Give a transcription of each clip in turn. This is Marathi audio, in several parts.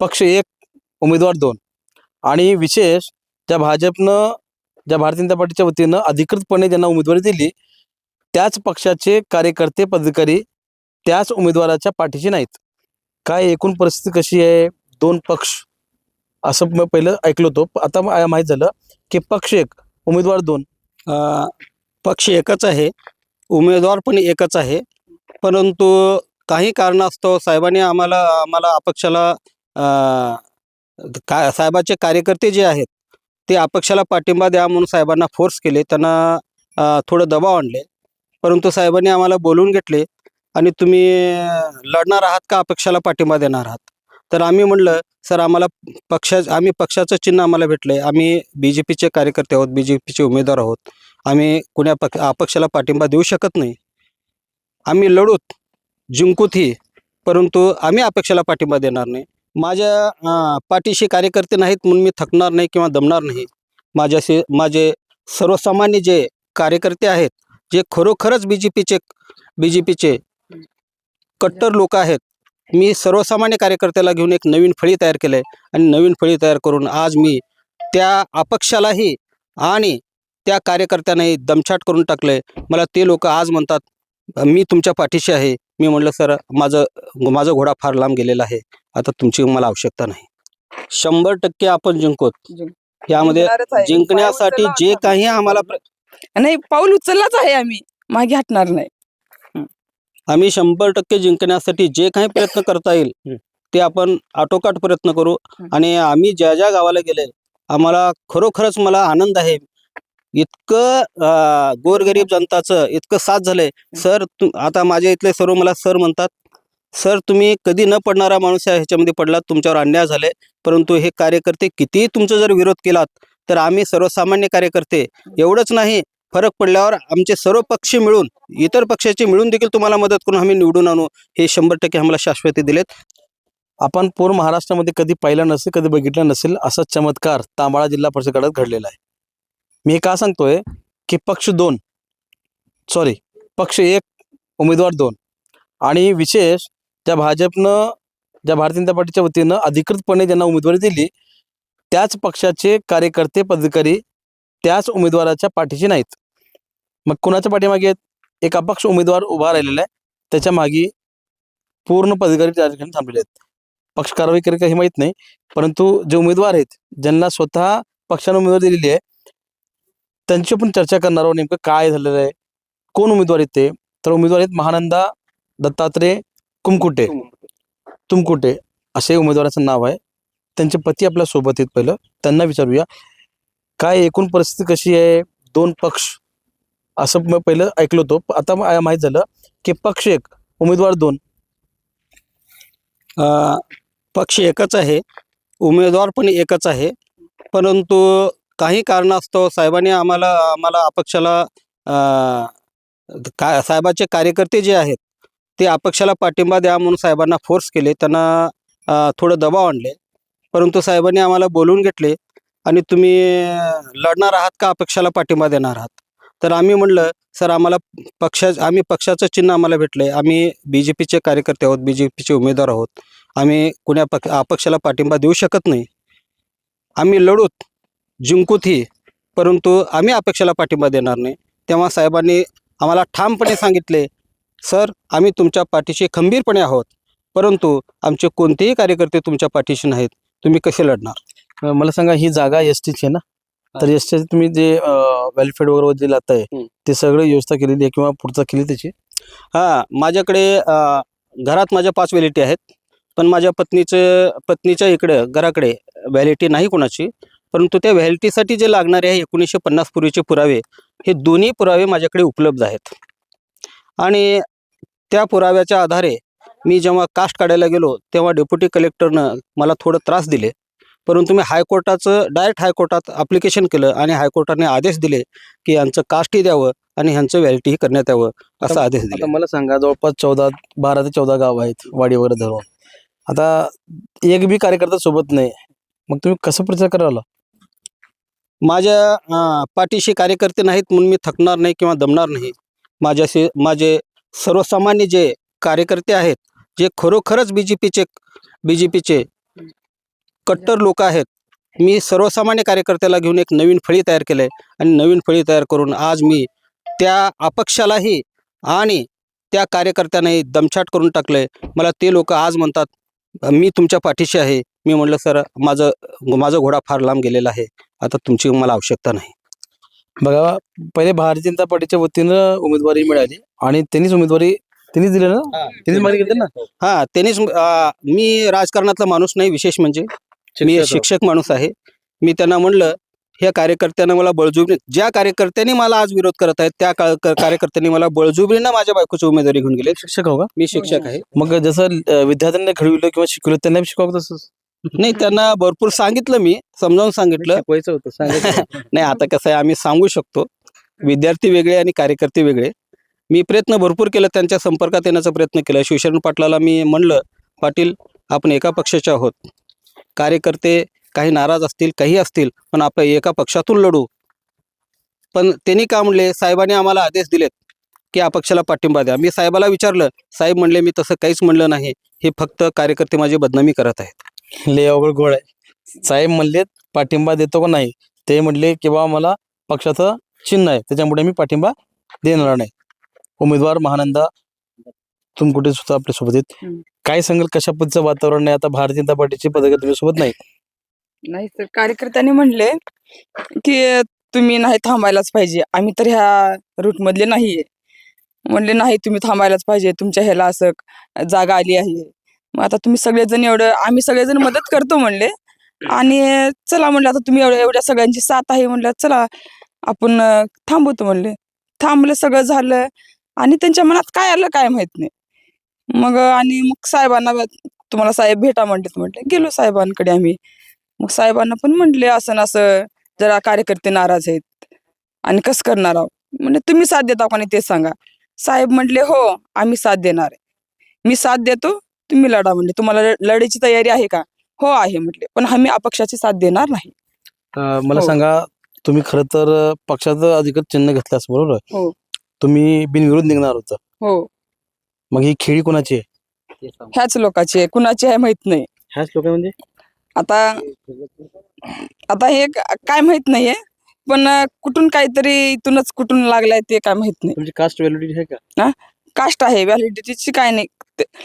पक्ष एक उमेदवार दोन. आणि विशेष ज्या भाजपनं ज्या भारतीय जनता पार्टीच्या वतीनं अधिकृतपणे ज्यांना उमेदवारी दिली त्याच पक्षाचे कार्यकर्ते पदाधिकारी त्याच उमेदवाराच्या पाठीशी नाहीत. काय एकूण परिस्थिती कशी आहे? दोन पक्ष. असं मी पहिलं ऐकलं होतो. आता माहीत झालं की पक्ष एक उमेदवार दोन. पक्ष एकच आहे. उमेदवार पण एकच आहे. परंतु काही कारणास्तव साहेबांनी आम्हाला आम्हाला अपक्षाला का साहेबाचे कार्यकर्ते जे आहेत ते अपक्षाला पाठिंबा द्या म्हणून साहेबांना फोर्स केले. त्यांना थोडं दबाव आणले. परंतु साहेबांनी आम्हाला बोलवून घेतले आणि तुम्ही लढणार आहात का अपक्षाला पाठिंबा देणार आहात? तर आम्ही म्हणलं सर आम्हाला पक्षा आम्ही पक्षाचं चिन्ह आम्हाला भेटलं आहे आम्ही बी जे पीचे कार्यकर्ते आहोत बी जे पीचे उमेदवार आहोत. आम्ही कुण्या पक्ष अपक्षाला पाठिंबा देऊ शकत नाही. आम्ही लढूत जिंकूतही. परंतु आम्ही अपेक्षाला पाठिंबा देणार नाही. माझ्या अं, पाठीशी कार्यकर्ते नाहीत म्हणून मी थकणार नाही किंवा दमणार नाही. माझ्याशी माझे सर्वसामान्य जे कार्यकर्ते आहेत जे खरोखरच बी जे पीचे बी जे पीचे कट्टर लोक आहेत मी सर्वसामान्य कार्यकर्त्याला घेऊन एक नवीन फळी तयार केलं आहे आणि नवीन फळी तयार करून आज मी त्या अपक्षालाही आणि त्या कार्यकर्त्यांनाही दमछाट करून टाकलंय मला ते लोक आज म्हणतात मी तुमच्या पाठीशी आहे. मी म्हटलं सर माझं माझा घोडा फार लांब गेलेला आहे. आता तुमची मला आवश्यकता नाही. शंभर टक्के आपण जिंकोत जिंक- यामध्ये. जिंकण्यासाठी जे काही आम्हाला नाही पाऊल उचललाच आहे आम्ही. मागे हटणार नाही. आम्ही शंभर टक्के जिंकण्यासाठी जे काही प्रयत्न करता येईल. ते आपण आटोकाट प्रयत्न करू. आणि आम्ही ज्या ज्या गावाला गेले आम्हाला खरोखरच मला आनंद आहे. इतकं गोरगरीब जनताचं इतकं साथ झालंय. सर तु आता माझ्या इथले सर्व मला सर म्हणतात सर तुम्ही कधी न पडणारा माणूस आहे ह्याच्यामध्ये पडलात तुमच्यावर अन्याय झाले परंतु हे कार्यकर्ते कितीही तुमचा जर विरोध केलात तर आम्ही सर्वसामान्य कार्यकर्ते. एवढंच नाही फरक पडल्यावर आमचे सर्व पक्ष मिळून इतर पक्षाचे मिळून देखील तुम्हाला मदत करून आम्ही निवडून आणू हे शंभर टक्के आम्हाला शाश्वती दिलेत. आपण पूर्ण महाराष्ट्रामध्ये कधी पाहिलं नसेल कधी बघितलं नसेल असा चमत्कार तांबाळा जिल्हा परिषद गटात घडलेला आहे. मी हे का सांगतोय की पक्ष दोन सॉरी पक्ष एक उमेदवार दोन आणि विशेष ज्या भाजपनं ज्या भारतीय जनता पार्टीच्या वतीनं अधिकृतपणे ज्यांना उमेदवारी दिली त्याच पक्षाचे कार्यकर्ते पदाधिकारी त्याच उमेदवाराच्या पाठीशी नाहीत. मग कुणाच्या पाठीमागे आहेत? एक अपक्ष उमेदवार उभा राहिलेला आहे. त्याच्यामागे पूर्ण पदाधिकारी त्या ठिकाणी थांबलेले आहेत. पक्ष कारवाई करेल का हे माहीत नाही. परंतु जे उमेदवार आहेत ज्यांना स्वतः पक्षाने उमेदवारी दिलेली आहे त्यांची पण चर्चा करणार आहोत नेमकं काय झालेलं आहे कोण उमेदवार आहेत ते? तर उमेदवार आहेत महानंदा दत्तात्रय कुमकुटे तुमकुटे असे उमेदवाराचं नाव आहे. त्यांचे पती आपल्यासोबत आहेत पहिलं. त्यांना विचारूया. काय एकूण परिस्थिती कशी आहे? दोन पक्ष. असं मी पहिलं ऐकलं होतं. आता माहीत झालं की पक्ष एक उमेदवार दोन. अ, पक्ष एकच आहे. उमेदवार पण एकच आहे. परंतु काही कारणास्तव साहेबांनी आम्हाला आम्हाला अपक्षाला का साहेबाचे कार्यकर्ते जे आहेत ते अपक्षाला पाठिंबा द्या म्हणून साहेबांना फोर्स केले. त्यांना थोडं दबाव आणले. परंतु साहेबांनी आम्हाला बोलवून घेतले आणि तुम्ही लढणार आहात का अपक्षाला पाठिंबा देणार आहात? तर आम्ही म्हणलं सर आम्हाला पक्षा आम्ही पक्षाचं चिन्ह आम्हाला भेटलं आहे आम्ही बी जे पीचे कार्यकर्ते आहोत. बी जे पीचे उमेदवार आहोत. आम्ही कुण्या पक्ष अपक्षाला पाठिंबा देऊ शकत नाही. आम्ही लढूत जिंकूतही परंतु आम्ही अपेक्षाला पाठिंबा देणार नाही. तेव्हा साहेबांनी आम्हाला ठामपणे सांगितले सर आम्ही तुमच्या पाठीशी खंबीरपणे आहोत. परंतु आमचे कोणतेही कार्यकर्ते तुमच्या पाठीशी नाहीत. तुम्ही कसे लढणार? मला सांगा ही जागा एस टीची आहे ना? तर एस टी तुम्ही जे वेलफेअर वगैरे जे लाताय हं. ते सगळं व्यवस्था केलेली आहे किंवा पुढचा केली त्याची? हां माझ्याकडे घरात माझ्या पाच व्हॅलिटी आहेत. पण माझ्या पत्नीचं पत्नीच्या इकडे घराकडे व्हॅलिटी नाही कोणाची. परंतु त्या व्हॅलिटीसाठी जे लागणारे आहे एकोणीसशे पन्नास पूर्वीचे पुरावे हे दोन्ही पुरावे माझ्याकडे उपलब्ध आहेत. आणि त्या पुराव्याच्या आधारे मी जेव्हा कास्ट काढायला गेलो तेव्हा डेप्युटी कलेक्टरनं मला थोडं त्रास दिले. परंतु मी हायकोर्टाचं डायरेक्ट हायकोर्टात ॲप्लिकेशन केलं आणि हायकोर्टाने आदेश दिले की यांचं कास्टही द्यावं आणि ह्यांचं व्हॅलिटीही करण्यात यावं असा आदेश दिला. आता मला सांगा जवळपास चौदा बारा ते चौदा गाव आहेत वाडी वगैरे धरून. आता एक बी कार्यकर्ता सोबत नाही. मग तुम्ही कसं प्रचार करायला? माझ्या पाठीशी कार्यकर्ते नाहीत म्हणून मी थकणार नाही किंवा दमणार नाही. माझ्याशी माझे सर्वसामान्य जे कार्यकर्ते आहेत जे खरोखरच बी जे पीचे बी जे पीचे कट्टर लोक आहेत मी सर्वसामान्य कार्यकर्त्याला घेऊन एक नवीन फळी तयार केलं आहे आणि नवीन फळी तयार करून आज मी त्या अपक्षालाही आणि त्या कार्यकर्त्यांनाही दमछाट करून टाकलं आहे मला ते लोक आज म्हणतात मी तुमच्या पाठीशी आहे. मी म्हटलं सर माझं माझा घोडा फार लांब गेलेला आहे. आता तुमची मला आवश्यकता नाही. बघा पहिले भारतीय जनता पार्टीच्या वतीनं उमेदवारी मिळाली आणि त्यांनीच उमेदवारी त्यांनीच दिली ना? त्यांनीच मागणी केली ना? हा. त्यांनीच अं, मी राजकारणातला माणूस नाही विशेष म्हणजे. मी शिक्षक माणूस आहे. मी त्यांना म्हणलं ह्या कार्यकर्त्यांना मला बळजुबरी ज्या कार्यकर्त्यांनी मला आज विरोध करत आहेत त्या का- क- कार्यकर्त्यांनी मला बळजुबरीनं माझ्या बायकोची उमेदवारी घेऊन गेले शिक्षक हो का? मी शिक्षक आहे. मग जसं अं, विद्यार्थ्यांना घडविलं किंवा शिकवलं त्यांना बी शिकवावं तसंच. नाही त्यांना भरपूर सांगितलं मी समजावून सांगितलं. शिकवायचं होतं सांगायचं नाही आता कसं आहे आम्ही सांगू शकतो. विद्यार्थी वेगळे आणि कार्यकर्ते वेगळे. मी प्रयत्न भरपूर केला त्यांच्या संपर्कात येण्याचा प्रयत्न केला. शिवशरण पाटलाला मी म्हणलं पाटील आपण एका पक्षाचे आहोत. कार्यकर्ते काही नाराज असतील काही असतील पण आपण एका पक्षातून लढू. पण त्यांनी का म्हणले साहेबांनी आम्हाला आदेश दिलेत की या पक्षाला पाठिंबा द्या. मी साहेबाला विचारलं साहेब म्हणले मी तसं काहीच म्हणलं नाही. हे फक्त कार्यकर्ते माझी बदनामी करत आहेत. लय अवघड गोळ आहे. साहेब म्हणले पाठिंबा देतो का नाही? ते म्हणले की बा मला पक्षाचं चिन्ह आहे. त्याच्यामुळे मी पाठिंबा देणार नाही. उमेदवार महानंदा तुमकुटे सुद्धा आपल्यासोबत आहेत. काय सांगाल कशा पद्धतीचं वातावरण आहे? आता भारतीय जनता पार्टीचे पदाधिकारी तुमच्यासोबत नाही? नाही तर कार्यकर्त्यांनी म्हणले की तुम्ही नाही थांबायलाच पाहिजे. आम्ही तर ह्या रूट मधले नाहीये. म्हणले नाही तुम्ही थांबायलाच पाहिजे. तुमच्या ह्याला असं जागा आली आहे. मग आता तुम्ही सगळेजण एवढं आम्ही सगळेजण मदत करतो म्हणले. आणि चला म्हणलं आता तुम्ही एवढ्या एवढ्या सगळ्यांची साथ आहे म्हणलं चला आपण थांबवतो म्हणले. थांबलं सगळं झालं. आणि त्यांच्या मनात काय आलं काय माहीत नाही. मग आणि मग साहेबांना तुम्हाला साहेब भेटा म्हणले. म्हटले गेलो साहेबांकडे आम्ही. मग साहेबांना पण म्हटले असं ना असं जरा कार्यकर्ते नाराज आहेत. आणि कसं करणार आहोत म्हणजे तुम्ही साथ देता कोणी ते सांगा. साहेब म्हटले हो आम्ही साथ देणार मी साथ देतो तुम्ही लढा म्हणले. तुम्हाला लढायची तयारी आहे का? हो आहे म्हटले. पण आम्ही अपक्षाची साथ देणार नाही. अं, मला हो. सांगा तुम्ही खरं तर पक्षाचं अधिकृत चिन्ह घेतलं असं बरोबर? हो. तुम्ही बिनविरोध निघणार होतं. हो. मग ही खेळी कोणाची आहे? ह्याच लोकांची आहे. कुणाची आहे माहीत नाही. ह्याच लोक म्हणजे? आता आता हे क- काय माहीत नाहीये. पण अं, कुठून काहीतरी इथूनच कुठून लागलाय ते काय माहीत नाही. तुमची कास्ट व्हॅलिडिटी आहे का? कास्ट आहे. व्हॅलिडिटीची काय नाही. ते-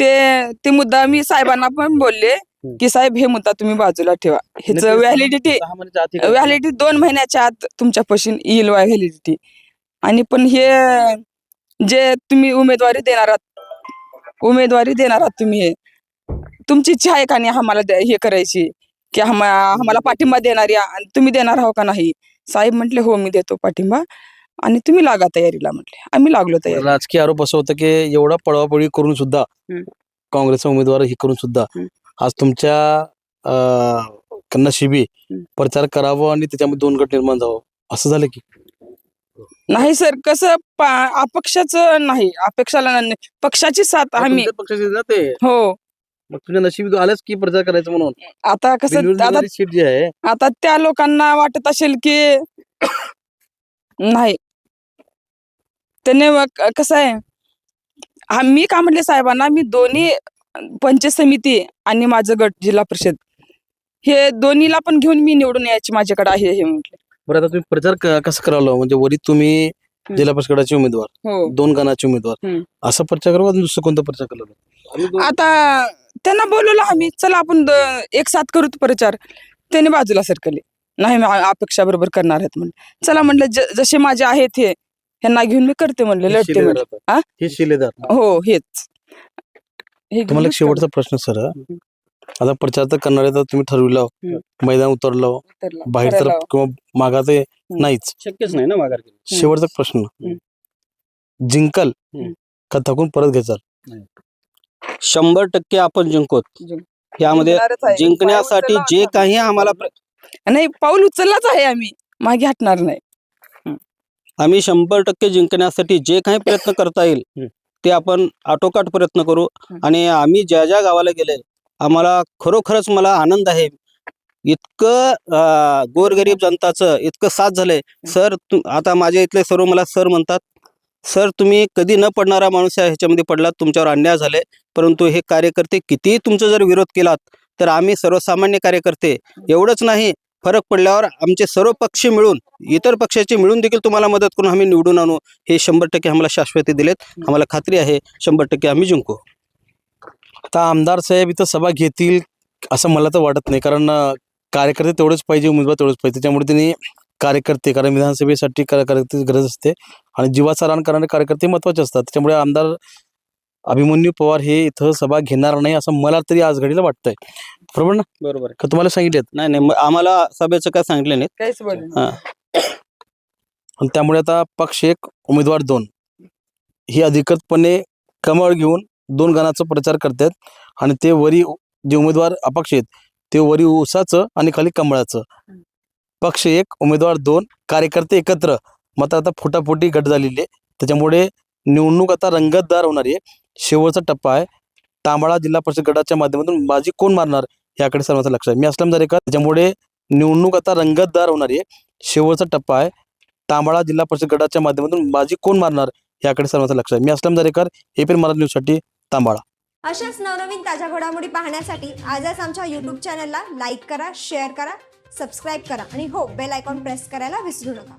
ते ते मुद्दा मी साहेबांना पण बोलले की साहेब हे मुद्दा तुम्ही बाजूला ठेवा. ह्याच व्हॅलिडिटी? व्हॅलिडिटी दोन महिन्याच्या आत तुमच्या पशीन येईल व्हॅलिडिटी आणि पण हे जे तुम्ही उमेदवारी देणार आहात उमेदवारी देणार आहात तुम्ही हे. तुमची इच्छा आहे का नाही आम्हाला हे करायची? की आम्हा- आम्हाला पाठिंबा देणार तुम्ही देणार आहो का नाही? साहेब म्हटले हो मी देतो पाठिंबा. आणि तुम्ही लागा तयारीला म्हटले आम्ही लागलो तयारी राजकीय आरोप असं होतं की एवढा पळवापळी करून सुद्धा. काँग्रेसचा उमेदवार हे करून सुद्धा. आज तुमच्या नशिबी. प्रचार करावं आणि त्याच्यामध्ये दोन गट निर्माण जावं असं झालं की नाही सर कसं अपक्षाचं नाही अपेक्षाला नाही. पक्षाची साथ आम्ही पक्षाचे ना ते हो मग तुझ्या नशिबी आलंच की प्रचार करायचं म्हणून आता कसं आता आता त्या लोकांना वाटत असेल की नाही त्याने कसं आहे हा मी का म्हटले साहेबांना मी दोन्ही पंचायत समिती आणि माझं गट जिल्हा परिषद हे दोन्हीला पण घेऊन मी निवडून यायची माझ्याकडे आहे हे म्हटले. बरं आता तुम्ही प्रचार क- कसं करावं? म्हणजे वरी तुम्ही जिल्हा परिषदाचे उमेदवार हो. दोन गणाचे उमेदवार हम्म. असा प्रचार करू का दुसरं कोणता प्रचार करावं आता त्यांना बोलवलं आम्ही चला आपण द- एक साथ करू प्रचार त्याने बाजूला सरकले नाही मी आ- अपेक्षा बरोबर करणार आहेत म्हणले चला म्हटलं ज- जसे माझे आहेत हे ह्यांना घेऊन मी करते म्हणले लढते म्हणले. हा? हे शिलेदार. हो हेच. हे घेऊन तुम्हाला एक मीच शेवटचा प्रश्न सर आता प्रचार तर करणार आहे तर तुम्ही ठरविलं. मैदान उतरलं करते. बाहेर तर करायला. किंवा मागा ते नाहीच. शक्यच नाही ना माघार शेवटचा प्रश्न. जिंकल हम्म. का थकून परत घ्यायचाल शंभर टक्के आपण जिंकोत जिंक- यामध्ये जिंकणारच आहे. जिंकण्यासाठी पाऊल जे उचलला काही आम्हाला प्र-. नाही पाऊल उचललाच आहे आम्ही. मागे हटणार नाही. आम्ही शंभर टक्के जिंकण्यासाठी जे काही प्रयत्न करता येईल. ते आपण आटोकाट प्रयत्न करू. आणि आम्ही ज्या ज्या गावाला गेले आम्हाला खरोखरच मला आनंद आहे. इतकं गोरगरीब जनताचं इतकं साथ झालंय. सर तु- आता माझ्या इथले सर्व मला सर म्हणतात सर तुम्ही कधी न पडणारा माणूस ह्याच्यामध्ये पडलात तुमच्यावर अन्याय झाले परंतु हे कार्यकर्ते कितीही तुमचा जर विरोध केलात तर आम्ही सर्वसामान्य कार्यकर्ते. एवढंच नाही फरक पडल्यावर आमचे सर्व पक्ष मिळून इतर पक्षाचे मिळून देखील तुम्हाला मदत करून आम्ही निवडून आणू. हे शंभर टक्के आम्हाला शाश्वती दिलेत. आम्हाला खात्री आहे शंभर टक्के आम्ही जिंकू. आता आमदार साहेब इथं सभा घेतील असं मला तर वाटत नाही. कारण कार्यकर्ते तेवढेच पाहिजे उमेदवार तेवढेच पाहिजे. त्यामुळे त्यांनी कार्यकर्ते कारण विधानसभेसाठी कार्यकर्ते गरज असते. आणि जीवाचा रान करणारे कार्यकर्ते महत्त्वाचे असतात. त्याच्यामुळे आमदार अभिमन्यू पवार हे इथं सभा घेणार नाही असं मला तरी आज घडीला वाटतंय. बरोबर ना? बरोबर. का तुम्हाला सांगितलेत? नाही नाही मग आम्हाला सभेचं काय सांगितलं नाही काहीच बोलले नाही. हां. आणि त्यामुळे आता पक्ष एक उमेदवार दोन. ही अधिकृतपणे कमळ घेऊन दोन गणाचा प्रचार करतात आणि ते वरी जे उमेदवार अपक्ष आहेत ते वरी ऊसाचं आणि खाली कमळाचं. पक्ष एक उमेदवार दोन कार्यकर्ते एकत्र. मात्र आता फुटाफुटी गट झालेली आहे. त्याच्यामुळे निवडणूक आता रंगतदार होणार आहे. शेवटचा टप्पा आहे. तांबाळा जिल्हा परिषद गटाच्या माध्यमातून बाजी कोण मारणार याकडे सर्वांचं लक्ष आहे. मी असलम दरेकर त्याच्यामुळे निवडणूक आता रंगतदार होणार आहे. शेवटचा टप्पा आहे. तांबाळा जिल्हा परिषद गटाच्या माध्यमातून बाजी कोण मारणार याकडे सर्वांचं लक्ष आहे. मी असलम दरेकर एपीएल मराठी न्यूजसाठी तांबाळा अशाच नवनवीन ताज्या घडामोडी पाहण्यासाठी आजच आमच्या युट्यूब चॅनलला लाईक करा शेअर करा सबस्क्राईब करा आणि हो बेल आयकॉन प्रेस करायला विसरू नका.